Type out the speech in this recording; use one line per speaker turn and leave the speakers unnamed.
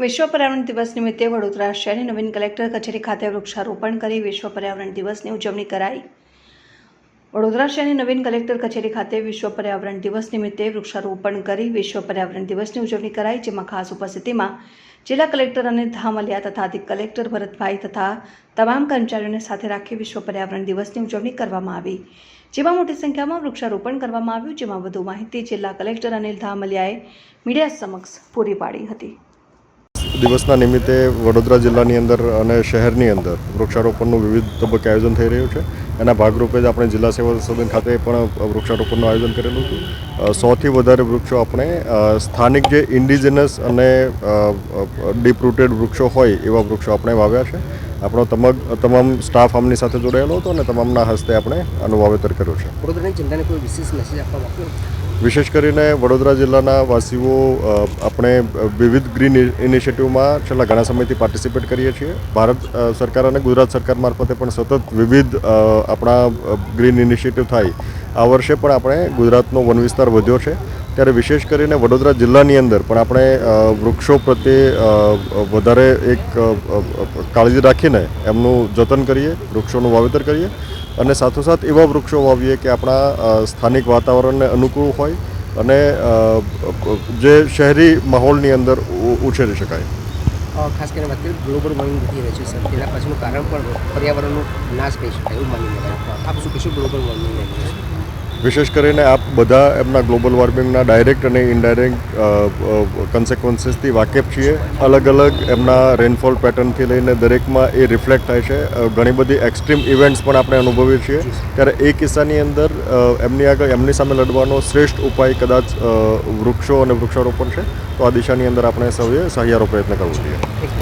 વિશ્વ પર્યાવરણ દિવસ નિમિત્તે વડોદરા શહેરની નવીન કલેક્ટર કચેરી ખાતે વૃક્ષારોપણ કરી વિશ્વ પર્યાવરણ દિવસની ઉજવણી કરાઈ. વડોદરા શહેરની નવીન કલેક્ટર કચેરી ખાતે વિશ્વ પર્યાવરણ દિવસ નિમિત્તે વૃક્ષારોપણ કરી વિશ્વ પર્યાવરણ દિવસની ઉજવણી કરાઈ, જેમાં ખાસ ઉપસ્થિતિમાં જિલ્લા કલેક્ટર અને ધામલિયા તથા અધિક કલેક્ટર ભરતભાઈ તથા તમામ કર્મચારીઓને સાથે રાખી વિશ્વ પર્યાવરણ દિવસની ઉજવણી કરવામાં આવી. જેમાં મોટી સંખ્યામાં વૃક્ષારોપણ કરવામાં આવ્યું, જેમાં વધુ માહિતી જિલ્લા કલેક્ટર અનિલ ધામલિયાએ મીડિયા સમક્ષ પૂરી પાડી હતી.
દિવસના નિમિત્તે વડોદરા જિલ્લાની અંદર અને શહેરની અંદર વૃક્ષારોપણનું વિવિધ તબક્કે આયોજન થઈ રહ્યું છે. એના ભાગરૂપે જ આપણે જિલ્લા સેવા સદન ખાતે પણ વૃક્ષારોપણનું આયોજન કરેલું હતું. સોથી વધારે વૃક્ષો આપણે સ્થાનિક જે ઇન્ડિજિનસ અને ડીપ રૂટેડ વૃક્ષો હોય એવા વૃક્ષો આપણે વાવ્યા છે. આપણો તમામ તમામ સ્ટાફ આમની સાથે જોડાયેલો હતો અને તમામના હસ્તે આપણે આનું વાવેતર કર્યું છે.
વડોદરાની જનતાને કોઈ વિશેષ મેસેજ આપવા માંગતો
વિશેષ કરીને વડોદરા જિલ્લાના વાસીઓ આપણે વિવિધ ગ્રીન ઇનિશિયેટિવમાં છેલ્લા ઘણા સમયથી પાર્ટિસિપેટ કરીએ છીએ. ભારત સરકાર અને ગુજરાત સરકાર મારફતે પણ સતત વિવિધ આપણા ગ્રીન ઇનિશિયેટિવ થાય. આ વર્ષે પણ આપણે ગુજરાતનો વન વિસ્તાર વધ્યો છે. ત્યારે વિશેષ કરીને વડોદરા જિલ્લાની અંદર પણ આપણે વૃક્ષો પ્રત્યે વધારે એક કાળજી રાખીને એમનું જતન કરીએ, વૃક્ષોનું વાવેતર કરીએ અને સાથોસાથ એવા વૃક્ષો વાવીએ કે આપણા સ્થાનિક વાતાવરણને અનુકૂળ હોય અને જે શહેરી માહોલની અંદર ઉછેરી શકાય.
ખાસ કરીને વાત કરીએ ગ્લોબલ વોર્મિંગ વધી રહ્યું છે સર. તેના પાછળનું કારણ પણ પર્યાવરણનો નાશ કહી શકાય એવું માની લેવાય આપ શું કહેશું ગ્લોબલ વોર્મિંગ
વિશેષ કરીને આપ બધા એમના ગ્લોબલ વોર્મિંગના ડાયરેક્ટ અને ઇનડાયરેક્ટ કન્સિક્વન્સીસથી વાકેફ છીએ. અલગ અલગ એમના રેનફોલ પેટર્નથી લઈને દરેકમાં એ રિફ્લેક્ટ થાય છે. ઘણી બધી એક્સ્ટ્રીમ ઇવેન્ટ્સ પણ આપણે અનુભવીએ છીએ. ત્યારે એ કિસ્સાની અંદર એમની આગળ, એમની સામે લડવાનો શ્રેષ્ઠ ઉપાય કદાચ વૃક્ષો અને વૃક્ષારોપણ છે. તો આ દિશાની અંદર આપણે સૌએ સહિયારો પ્રયત્ન કરવો જોઈએ.